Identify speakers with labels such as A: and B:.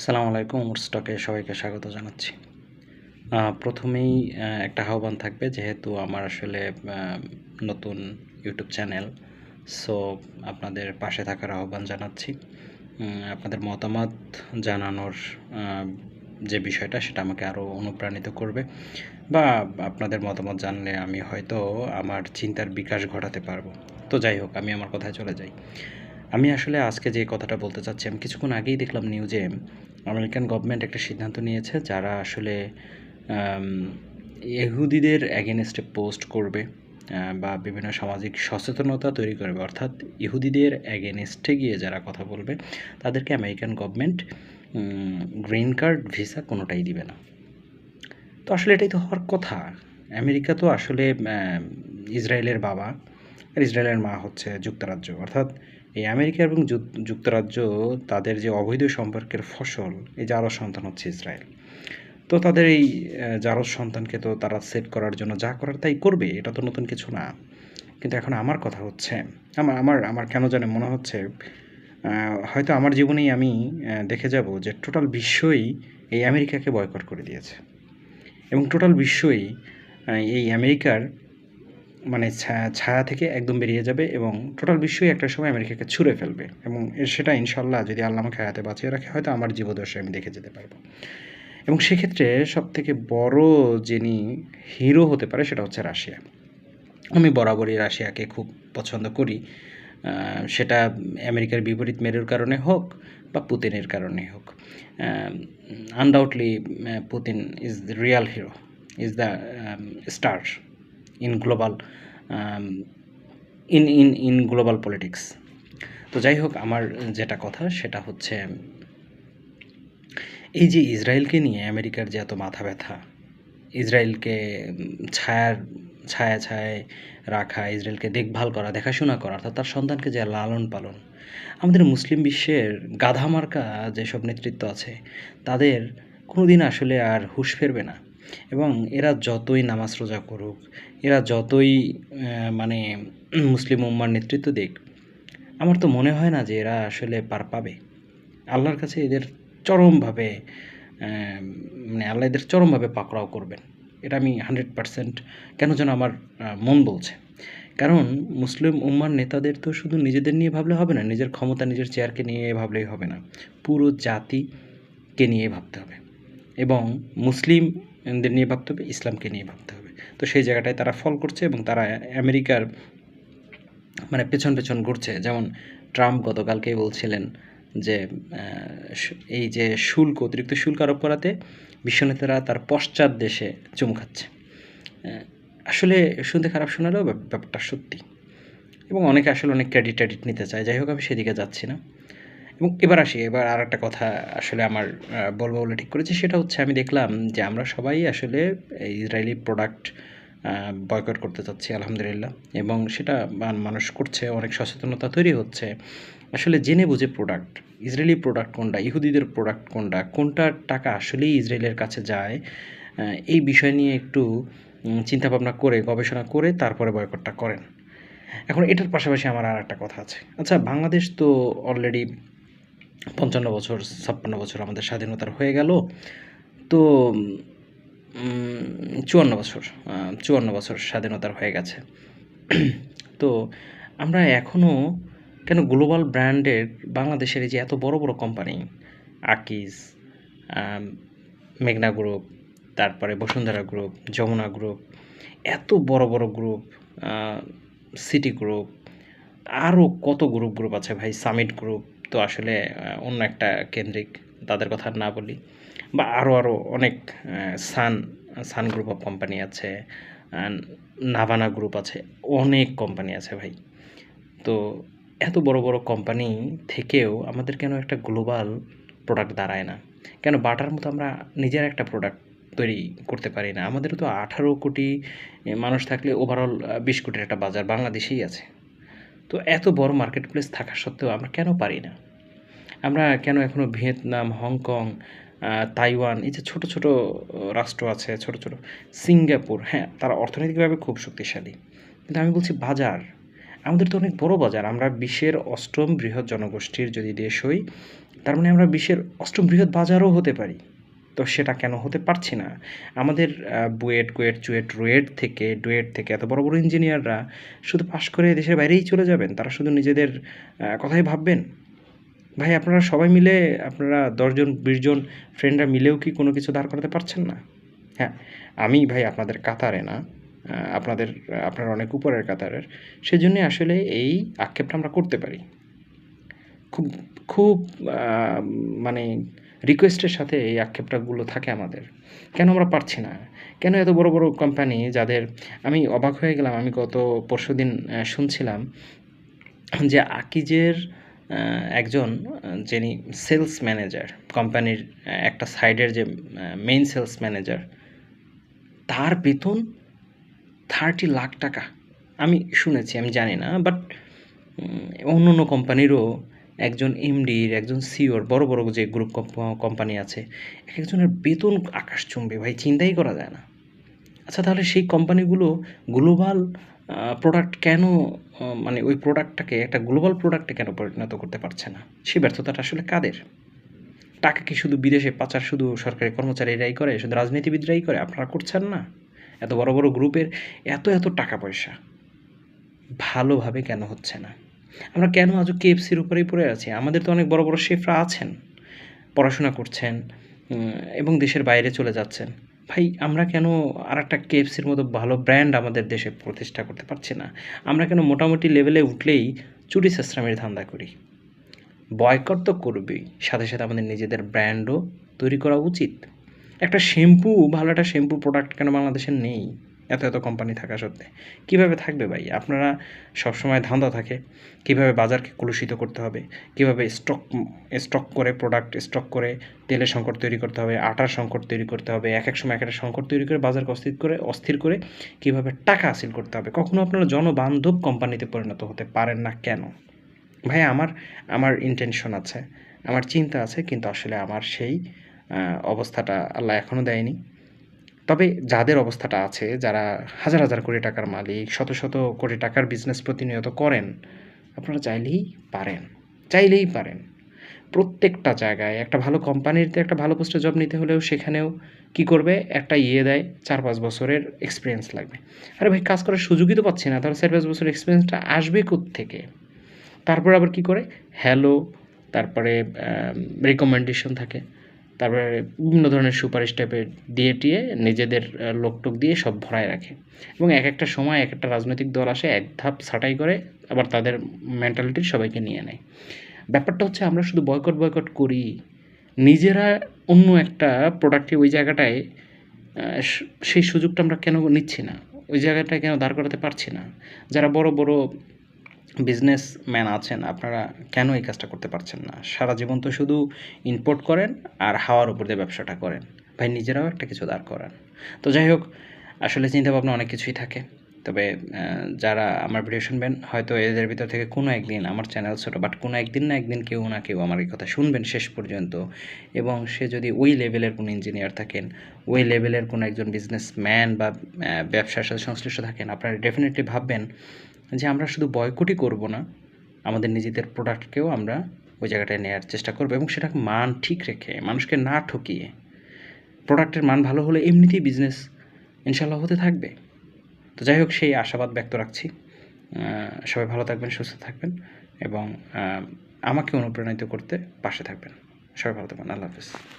A: আসসালামু আলাইকুম উমর স্টকে সবাইকে স্বাগত জানাচ্ছি। প্রথমেই একটা আহ্বান থাকবে, যেহেতু আমার আসলে নতুন ইউটিউব চ্যানেল, সো আপনাদের পাশে থাকার আহ্বান জানাচ্ছি। আপনাদের মতামত জানানোর যে বিষয়টা, সেটা আমাকে আরও অনুপ্রাণিত করবে। বা আপনাদের মতামত জানলে আমি হয়তো আমার চিন্তার বিকাশ ঘটাতে পারব। তো যাই হোক, আমি আমার কথায় চলে যাই। আমি আসলে আজকে যে কথাটা বলতে চাচ্ছি, আমি কিছুক্ষণ আগেই দেখলাম নিউজে আমেরিকান গভর্নমেন্ট একটা সিদ্ধান্ত নিয়েছে, যারা আসলে ইহুদিদের অ্যাগেনস্টে পোস্ট করবে বা বিভিন্ন সামাজিক সচেতনতা তৈরি করবে। অর্থাৎ ইহুদিদের অ্যাগেনস্টে গিয়ে যারা কথা বলবে, তাদেরকে American government green card visa কোনোটাই দিবে না। তো আসলে এটাই তো হওয়ার কথা। আমেরিকা তো আসলে ইসরায়েলের বাবা, আর ইসরায়েলের মা হচ্ছে যুক্তরাজ্য। অর্থাৎ এই আমেরিকা এবং যুক- যুক্তরাজ্য তাদের যে অবৈধ সম্পর্কের ফসল, এই জারজ সন্তান হচ্ছে ইসরায়েল। তো তাদের এই জারজ সন্তানকে তো তারা সেট করার জন্য যা করার তাই করবে, এটা তো নতুন কিছু না। কিন্তু এখন আমার কথা হচ্ছে আমার আমার আমার কেন জানে মনে হচ্ছে হয়তো আমার জীবনেই আমি দেখে যাব যে টোটাল বিশ্বই এই আমেরিকাকে বয়কট করে দিয়েছে। এবং টোটাল বিশ্বই এই আমেরিকার মানে ছায়া থেকে একদম বেরিয়ে যাবে এবং টোটাল বিশ্বই একটা সময় আমেরিকাকে ছুঁড়ে ফেলবে এবং সেটা ইনশাল্লাহ যদি আল্লাহ আমাকে হায়াতে বাঁচিয়ে রাখে, হয়তো আমার জীবদর্শে আমি দেখে যেতে পারব। এবং সেক্ষেত্রে সব থেকে বড় যিনি হিরো হতে পারে সেটা হচ্ছে রাশিয়া। আমি বরাবরই রাশিয়াকে খুব পছন্দ করি। সেটা আমেরিকার বিপরীত মেরুর কারণে হোক বা পুতিনের কারণে হোক। Undoubtedly Putin is the real hero is the star in global in in in global politics তো যাই হোক আমার যেটা কথা সেটা হচ্ছে, এই যে ইসরায়েলকে নিয়ে আমেরিকার যে এত মাথা ব্যথা, ইসরায়েলকে ছায়ার, ছায়া ছায় রাখা, ইসরায়েলকে দেখভাল করা, দেখাশোনা করা, অর্থাৎ তার সন্তানকে যে লালন পালন, আমাদের মুসলিম বিশ্বের গাধা মার্কা যেসব নেতৃত্ব আছে, তাদের কোনোদিন আসলে আর হুঁশ ফেরবে না। এবং এরা যতই নামাজ রোজা করুক, এরা যতই মানে মুসলিম উম্মার নেতৃত্ব দিক, আমার তো মনে হয় না যে এরা আসলে পার পাবে। আল্লাহর কাছে এদের চরমভাবে মানে আল্লাহ এদের চরমভাবে পাকড়াও করবেন। এটা আমি হান্ড্রেড পারসেন্ট কেন যেন আমার মন বলছে। কারণ মুসলিম উম্মার নেতাদের তো শুধু নিজেদের নিয়ে ভাবলে হবে না, নিজের ক্ষমতা, নিজের চেয়ারকে নিয়ে ভাবলেই হবে না। পুরো জাতিকে নিয়ে ভাবতে হবে। এবং মুসলিমদের নিয়ে ভাবতে হবে, ইসলামকে নিয়ে ভাবতে হবে। তো সেই জায়গাটায় তারা ফল করছে এবং তারা আমেরিকার মানে পেছন পেছন ঘুরছে। যেমন ট্রাম্প গতকালকেই বলছিলেন যে এই যে শুল্ক, অতিরিক্ত শুল্ক আরোপ করাতে বিশ্বনেতারা তার পশ্চাৎ দেশে চুম খাচ্ছে। আসলে শুনতে খারাপ শোনালেও ব্যাপ- ব্যাপারটা সত্যি। এবং অনেকে আসলে অনেক ক্রেডিট ট্রেডিট নিতে চায়। যাই হোক, আমি সেদিকে যাচ্ছি না। এবং এবার আসি, এবার আর একটা কথা আসলে আমার বলব বলে ঠিক করেছি, সেটা হচ্ছে আমি দেখলাম যে আমরা সবাই আসলে ইসরায়েলি প্রোডাক্ট বয়কট করতে চাচ্ছি, আলহামদুলিল্লাহ। এবং সেটা মানুষ করছে, অনেক সচেতনতা তৈরি হচ্ছে। আসলে জেনে বুঝে প্রোডাক্ট ইসরায়েলি প্রোডাক্ট কোনটা, ইহুদিদের প্রোডাক্ট কোনটা কোনটার টাকা আসলেই ইসরায়েলের কাছে যায় এই বিষয় নিয়ে একটু চিন্তাভাবনা করে, গবেষণা করে তারপরে বয়কটটা করেন। এখন এটার পাশাপাশি আমার আর একটা কথা আছে। আচ্ছা বাংলাদেশ তো অলরেডি পঞ্চান্ন বছর, ছাপ্পান্ন বছর আমাদের স্বাধীনতার হয়ে গেল। তো চুয়ান্ন বছর চুয়ান্ন বছর স্বাধীনতার হয়ে গেছে। তো, আমরা এখনও কেন গ্লোবাল ব্র্যান্ডের, বাংলাদেশের যে এত বড় বড় কোম্পানি, আকিজ মেঘনা গ্রুপ, তারপরে বসুন্ধরা গ্রুপ, যমুনা গ্রুপ, এত বড় বড় গ্রুপ সিটি গ্রুপ আরও কত গ্রুপ গ্রুপ আছে ভাই? সামিট গ্রুপ তো আসলে অন্য একটা কেন্দ্রিক, তাদের কথা না বলি। বা আরও আরও অনেক sun sun group of company আছে নাভানা গ্রুপ আছে, অনেক কোম্পানি আছে ভাই। তো এত বড় বড় কোম্পানি থেকেও আমাদের কেন একটা গ্লোবাল প্রোডাক্ট দাঁড়ায় না? কেন বাটার মতো আমরা নিজের একটা প্রোডাক্ট তৈরি করতে পারি না? আমাদেরও তো আঠারো কোটি মানুষ থাকলে ওভারঅল বিশ কোটির একটা বাজার বাংলাদেশেই আছে। তো এত বড় মার্কেট প্লেস থাকা সত্ত্বেও আমরা কেন পারি না? আমরা কেন এখনও ভিয়েতনাম, হংকং তাইওয়ান, এই যে ছোট ছোট রাষ্ট্র আছে, ছোট ছোট, সিঙ্গাপুর হ্যাঁ তারা অর্থনৈতিকভাবে খুব শক্তিশালী। কিন্তু আমি বলছি বাজার। আমাদের তো অনেক বড় বাজার। আমরা বিশ্বের অষ্টম বৃহৎ জনগোষ্ঠীর যদি দেশ হই, তার মানে আমরা বিশ্বের অষ্টম বৃহৎ বাজারও হতে পারি। তো সেটা কেন হতে পারছি না? আমাদের বুয়েট, কুয়েট, চুয়েট, রুয়েট থেকে, ডুয়েট থেকে এত বড় বড় ইঞ্জিনিয়াররা শুধু পাশ করে দেশের বাইরেই চলে যাবেন? তারা শুধু নিজেদের কথাই ভাববেন? ভাই, আপনারা সবাই মিলে, আপনারা দশজন বিশজন ফ্রেন্ডরা মিলেও কি কোনো কিছু দাঁড় করাতে পারছেন না? হ্যাঁ আমি ভাই আপনাদের কাতারে না আপনাদের, আপনার অনেক উপরের কাতারের। সেজন্যই আসলে এই আক্ষেপটা আমরা করতে পারি। খুব খুব মানে রিকোয়েস্টের সাথে এই আক্ষেপটাগুলো থাকে আমাদের। কেন আমরা পারছি না? কেন এত বড় বড় কোম্পানি যাদের আমি অবাক হয়ে গেলাম, আমি গত পরশু দিন শুনছিলাম যে আকিজের একজন যিনি সেলস ম্যানেজার কোম্পানির একটা সাইডের যে মেইন সেলস ম্যানেজার তার বেতন থার্টি লাখ টাকা। আমি শুনেছি, আমি জানি না বাট অন্য অন্য কোম্পানিরও একজন এমডির একজন সিওর বড় বড় যে গ্রুপ কোম্পানি আছে এক একজনের বেতন আকাশচুম্বী ভাই, চিন্তাই করা যায় না। আচ্ছা তাহলে সেই কোম্পানিগুলো গ্লোবাল প্রোডাক্ট কেন মানে ওই প্রোডাক্টটাকে একটা গ্লোবাল প্রোডাক্টে কেন পরিণত করতে পারছে না? সেই ব্যর্থতাটা আসলে কাদের? টাকা কি শুধু বিদেশে পাচার, শুধু সরকারি কর্মচারীরাই করে, শুধু রাজনীতিবিদরাই করে? আপনারা করছেন না? এত বড় বড় গ্রুপের এত এত টাকা পয়সা। ভালোভাবে কেন হচ্ছে না? আমরা কেন আজও কেএফসির উপরেই পড়ে আছি? আমাদের তো অনেক বড় বড় শেফরা আছেন, পড়াশোনা করছেন এবং দেশের বাইরে চলে যাচ্ছেন। ভাই, আমরা কেন আর একটা কেএফসির মতো ভালো ব্র্যান্ড আমাদের দেশে প্রতিষ্ঠা করতে পারছি না? আমরা কেন মোটামুটি লেভেলে উঠলেই চুরি সেশ্রামের ধান্দা করি? বয়কট তো করবেই, সাথে সাথে আমাদের নিজেদের ব্র্যান্ডও তৈরি করা উচিত। একটা শ্যাম্পু ভালো একটা শ্যাম্পু প্রোডাক্ট কেন বাংলাদেশে নেই? এত এত কোম্পানি থাকা সত্ত্বে। কীভাবে থাকবে ভাই? আপনারা সবসময় ধান্দা থাকে কীভাবে বাজারকে কলুষিত করতে হবে, কীভাবে স্টক স্টক করে প্রোডাক্ট স্টক করে তেলের সংকট তৈরি করতে হবে, আটার সংকট তৈরি করতে হবে, এক এক সময় এক একটা সংকট তৈরি করে বাজারকে অস্থির করে অস্থির করে কীভাবে টাকা হাসিল করতে হবে। কখনো আপনারা জনবান্ধব কোম্পানিতে পরিণত হতে পারেন না কেন? ভাই, আমার আমার ইন্টেনশন আছে, আমার চিন্তা আছে, কিন্তু আসলে আমার সেই অবস্থাটা আল্লাহ এখনও দেয়নি। তবে যাদের অবস্থাটা আছে, যারা হাজার হাজার কোটি টাকার মালিক, শত শত কোটি টাকার বিজনেস প্রতিনিয়ত করেন, আপনারা চাইলেই পারেন চাইলেই পারেন। প্রত্যেকটা জায়গায় একটা ভালো কোম্পানিতে একটা ভালো পোস্টে জব নিতে হলেও সেখানেও কি করবে? একটা ইয়ে দেয়, চার পাঁচ বছরের এক্সপিরিয়েন্স লাগবে। আরে ভাই, কাজ করার সুযোগই তো পাচ্ছি না, তাহলে চার পাঁচ বছরের এক্সপিরিয়েন্সটা আসবে থেকে তারপরে আবার কি করে? হ্যালো তারপরে রেকমেন্ডেশন থাকে। তারপরে বিভিন্ন ধরনের সুপারিশ টাইপের দিয়ে টিয়ে নিজেদের লোকটোক দিয়ে সব ভরায় রাখে। এবং এক একটা সময় এক একটা রাজনৈতিক দল আসে, এক ধাপ ছাঁটাই করে, আবার তাদের মেন্টালিটির সবাইকে নিয়ে নেয়। ব্যাপারটা হচ্ছে আমরা শুধু বয়কট বয়কট করি। নিজেরা অন্য একটা প্রোডাক্টে ওই জায়গাটায় সেই সুযোগটা আমরা কেন নিচ্ছি না? ওই জায়গাটায় কেন দাঁড় করাতে পারছি না? যারা বড় বড় বিজনেসম্যান আছেন, আপনারা কেন এই কাজটা করতে পারছেন না? সারা জীবন তো শুধু ইম্পোর্ট করেন আর হাওয়ার উপর দিয়ে ব্যবসাটা করেন। ভাই, নিজেরাও একটা কিছু দাঁড় করান। তো যাই হোক, আসলে চিন্তা ভাবনা অনেক কিছুই থাকে। তবে যারা আমার ভিডিও শুনবেন, হয়তো এদের ভিতর থেকে কোনো একদিন আমার চ্যানেল ছোটো বাট কোনো একদিন না একদিন কেউ না কেউ আমার এই কথা শুনবেন শেষ পর্যন্ত। এবং সে যদি ওই লেভেলের কোনো ইঞ্জিনিয়ার থাকেন, ওই লেভেলের কোনো একজন বিজনেসম্যান বা ব্যবসার সাথে সংশ্লিষ্ট থাকেন, আপনারা ডেফিনেটলি ভাববেন যে আমরা শুধু বয়কটই করব না, আমাদের নিজেদের প্রোডাক্টকেও আমরা ওই জায়গাটায় নেওয়ার চেষ্টা করব এবং সেটা মান ঠিক রেখে, মানুষকে না ঠকিয়ে প্রোডাক্টের মান ভালো হলে এমনিতেই বিজনেস ইনশাল্লাহ হতে থাকবে। তো যাই হোক, সেই আশাবাদ ব্যক্ত রাখছি। সবাই ভালো থাকবেন, সুস্থ থাকবেন এবং আমাকে অনুপ্রাণিত করতে পাশে থাকবেন। সবাই ভালো থাকবেন। আল্লাহ হাফিজ।